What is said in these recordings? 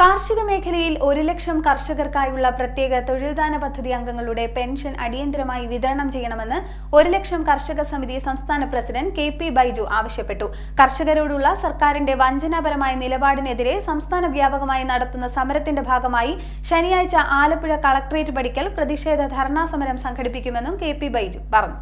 കാർഷിക മേഖലയിൽ ഒരു ലക്ഷം കർഷകർക്കായുള്ള പ്രത്യേക തൊഴിൽദാന പദ്ധതി അംഗങ്ങളുടെ പെൻഷൻ അടിയന്തരമായി വിതരണം ചെയ്യണമെന്ന് ഒരു ലക്ഷം കർഷക സമിതി സംസ്ഥാന പ്രസിഡന്റ് കെ പി ബൈജു ആവശ്യപ്പെട്ടു. കർഷകരോടുള്ള സർക്കാരിന്റെ വഞ്ചനാപരമായ നിലപാടിനെതിരെ സംസ്ഥാന വ്യാപകമായി നടത്തുന്ന സമരത്തിന്റെ ഭാഗമായി ശനിയാഴ്ച ആലപ്പുഴ കളക്ടറേറ്റ് പടിക്കൽ പ്രതിഷേധ ധർണാ സമരം സംഘടിപ്പിക്കുമെന്നും കെ പി ബൈജു പറഞ്ഞു.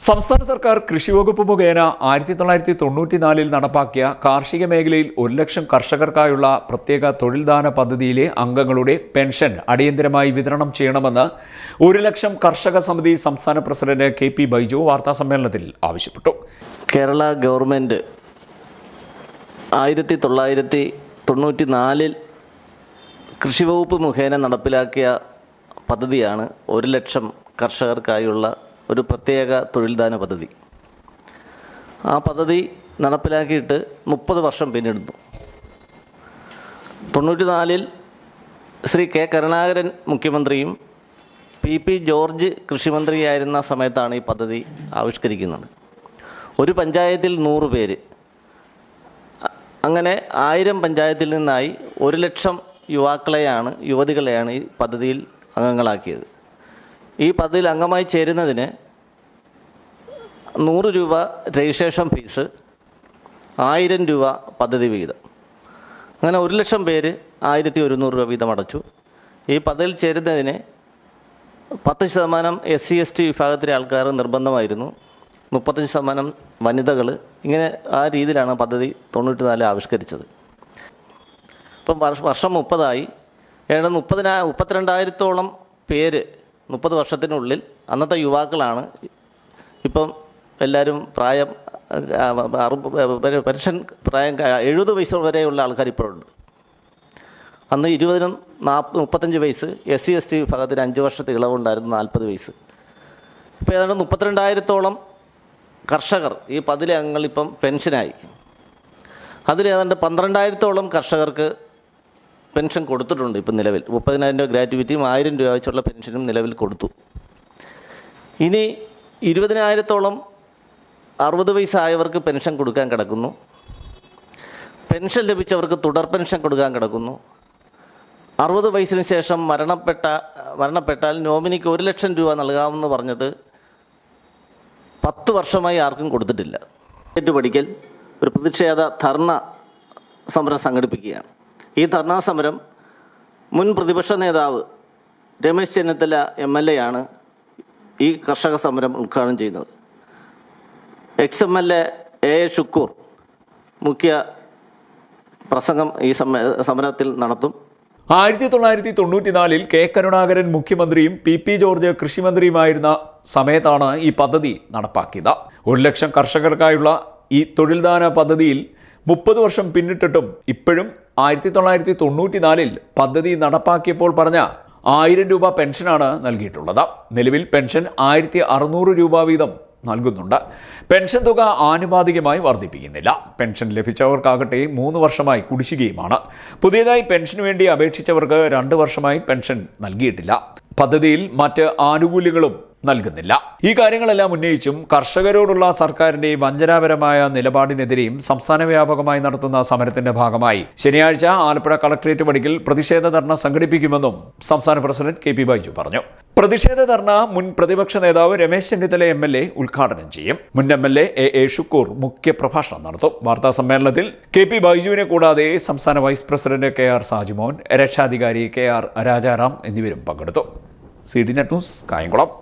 സംസ്ഥാന സർക്കാർ കൃഷി വകുപ്പ് മുഖേന ആയിരത്തി തൊള്ളായിരത്തി തൊണ്ണൂറ്റിനാലിൽ നടപ്പാക്കിയ കാർഷിക മേഖലയിൽ ഒരു ലക്ഷം കർഷകർക്കായുള്ള പ്രത്യേക തൊഴിൽദാന പദ്ധതിയിലെ അംഗങ്ങളുടെ പെൻഷൻ അടിയന്തരമായി വിതരണം ചെയ്യണമെന്ന് ഒരു ലക്ഷം കർഷക സമിതി സംസ്ഥാന പ്രസിഡന്റ് കെ പി ബൈജു വാർത്താസമ്മേളനത്തിൽ ആവശ്യപ്പെട്ടു. കേരള ഗവൺമെന്റ് ആയിരത്തി തൊള്ളായിരത്തി തൊണ്ണൂറ്റി നാലിൽ കൃഷി വകുപ്പ് മുഖേന നടപ്പിലാക്കിയ പദ്ധതിയാണ് ഒരു ലക്ഷം കർഷകർക്കായുള്ള ഒരു പ്രത്യേക തൊഴിൽദാന പദ്ധതി. ആ പദ്ധതി നടപ്പിലാക്കിയിട്ട് മുപ്പത് വർഷം പിന്നിടുന്നു. തൊണ്ണൂറ്റി നാലിൽ ശ്രീ കെ കരുണാകരൻ മുഖ്യമന്ത്രിയും പി പി ജോർജ് കൃഷിമന്ത്രിയായിരുന്ന സമയത്താണ് ഈ പദ്ധതി ആവിഷ്കരിക്കുന്നത്. ഒരു പഞ്ചായത്തിൽ നൂറ് പേര്. അങ്ങനെ ആയിരം പഞ്ചായത്തിൽ നിന്നായി ഒരു ലക്ഷം യുവാക്കളെയാണ് യുവതികളെയാണ് ഈ പദ്ധതിയിൽ അംഗങ്ങളാക്കിയത്. ഈ പദ്ധതിയിൽ അംഗമായി ചേരുന്നതിന് നൂറ് രൂപ രജിസ്ട്രേഷൻ ഫീസ് ആയിരം രൂപ പദ്ധതി വിഹിതം. അങ്ങനെ ഒരു ലക്ഷം പേര് ആയിരത്തി ഒരുന്നൂറ് രൂപ വീതം അടച്ചു. ഈ പദ്ധതിയിൽ ചേരുന്നതിന് പത്ത് ശതമാനം എസ് സി എസ് ടി വിഭാഗത്തിലെ ആൾക്കാർ നിർബന്ധമായിരുന്നു. മുപ്പത്തഞ്ച് ശതമാനം വനിതകൾ ഇങ്ങനെ ആ രീതിയിലാണ് പദ്ധതി തൊണ്ണൂറ്റി നാല് ആവിഷ്കരിച്ചത്. ഇപ്പം വർഷ- മുപ്പതായി. ഏതാണ്ട് മുപ്പതിനാ മുപ്പത്തിരണ്ടായിരത്തോളം പേര് മുപ്പത് വർഷത്തിനുള്ളിൽ അന്നത്തെ യുവാക്കളാണ് ഇപ്പം എല്ലാവരും പ്രായം അറുപ- പെൻഷൻ പ്രായം എഴുപത് വയസ്സ് വരെയുള്ള ആൾക്കാർ ഇപ്പോഴുണ്ട്. അന്ന് ഇരുപതിനും നാൽപ്പത് മുപ്പത്തഞ്ച് വയസ്സ് എസ് സി എസ് ടി വിഭാഗത്തിന് അഞ്ച് വർഷത്തെ ഇളവുണ്ടായിരുന്നു നാൽപ്പത് വയസ്സ്. ഇപ്പോൾ ഏതാണ്ട് മുപ്പത്തിരണ്ടായിരത്തോളം കർഷകർ ഈ പതിലെ അംഗങ്ങൾ ഇപ്പം പെൻഷനായി. അതിലേതാണ്ട് പന്ത്രണ്ടായിരത്തോളം കർഷകർക്ക് പെൻഷൻ കൊടുത്തിട്ടുണ്ട് ഇപ്പം നിലവിൽ. മുപ്പതിനായിരം രൂപ ഗ്രാറ്റുവിറ്റിയും ആയിരം രൂപ വെച്ചുള്ള പെൻഷനും നിലവിൽ കൊടുത്തു. ഇനി ഇരുപതിനായിരത്തോളം അറുപത് വയസ്സായവർക്ക് പെൻഷൻ കൊടുക്കാൻ കിടക്കുന്നു. പെൻഷൻ ലഭിച്ചവർക്ക് തുടർ പെൻഷൻ കൊടുക്കാൻ കിടക്കുന്നു. അറുപത് വയസ്സിന് ശേഷം മരണപ്പെട്ട മരണപ്പെട്ടാൽ നോമിനിക്ക് ഒരു ലക്ഷം രൂപ നൽകാമെന്ന് പറഞ്ഞത് പത്ത് വർഷമായി ആർക്കും കൊടുത്തിട്ടില്ല. ഏറ്റു പഠിക്കൽ ഒരു പ്രതിഷേധ ധർണ സമരം സംഘടിപ്പിക്കുകയാണ്. ഈ ധർണാ സമരം മുൻ പ്രതിപക്ഷ നേതാവ് Ramesh Chennithala M L A ആണ് ഈ കർഷക സമരം ഉദ്ഘാടനം ചെയ്യുന്നത്. Ex M L A A Shukkoor മുഖ്യ പ്രസംഗം ഈ സമ സമരത്തിൽ നടത്തും. ആയിരത്തി തൊള്ളായിരത്തി തൊണ്ണൂറ്റിനാലിൽ കെ കരുണാകരൻ മുഖ്യമന്ത്രിയും പി പി ജോർജ് കൃഷിമന്ത്രിയുമായിരുന്ന സമയത്താണ് ഈ പദ്ധതി നടപ്പാക്കിയത്. ഒരു ലക്ഷം കർഷകർക്കായുള്ള ഈ തൊഴിൽദാന പദ്ധതിയിൽ മുപ്പത് വർഷം പിന്നിട്ടിട്ടും ഇപ്പോഴും ആയിരത്തി തൊള്ളായിരത്തി തൊണ്ണൂറ്റിനാലിൽ പദ്ധതി നടപ്പാക്കിയപ്പോൾ പറഞ്ഞ ആയിരം രൂപ പെൻഷനാണ് നൽകിയിട്ടുള്ളത്. നിലവിൽ പെൻഷൻ ആയിരത്തി അറുന്നൂറ് രൂപ വീതം നൽകുന്നുണ്ട്. പെൻഷൻ തുക ആനുപാതികമായി വർദ്ധിപ്പിക്കുന്നില്ല. പെൻഷൻ ലഭിച്ചവർക്കാകട്ടെ മൂന്ന് വർഷമായി കുടിശ്ശികയുമാണ്. പുതിയതായി പെൻഷന് വേണ്ടി അപേക്ഷിച്ചവർക്ക് രണ്ട് വർഷമായി പെൻഷൻ നൽകിയിട്ടില്ല. പദ്ധതിയിൽ മറ്റ് ആനുകൂല്യങ്ങളും നൽകുന്നില്ല. ഈ കാര്യങ്ങളെല്ലാം ഉന്നയിച്ചും കർഷകരോടുള്ള സർക്കാരിന്റെ വഞ്ചനാപരമായ നിലപാടിനെതിരെയും സംസ്ഥാന വ്യാപകമായി നടത്തുന്ന സമരത്തിന്റെ ഭാഗമായി ശനിയാഴ്ച ആലപ്പുഴ കളക്ടറേറ്റ് പടിക്കൽ പ്രതിഷേധ ധർണ സംഘടിപ്പിക്കുമെന്നും സംസ്ഥാന പ്രസിഡന്റ് കെ പി ബൈജു പറഞ്ഞു. പ്രതിഷേധ ധർണ മുൻ പ്രതിപക്ഷ നേതാവ് Ramesh Chennithala M L A ഉദ്ഘാടനം ചെയ്യും. മുൻ M L A A Shukkoor മുഖ്യ പ്രഭാഷണം നടത്തും. വാർത്താ സമ്മേളനത്തിൽ കെ പി ബൈജുവിനെ കൂടാതെ സംസ്ഥാന vice president K R Sajimon രക്ഷാധികാരി കെ ആർ രാജാറാം എന്നിവരും പങ്കെടുത്തു. C D net news Kayamkulam.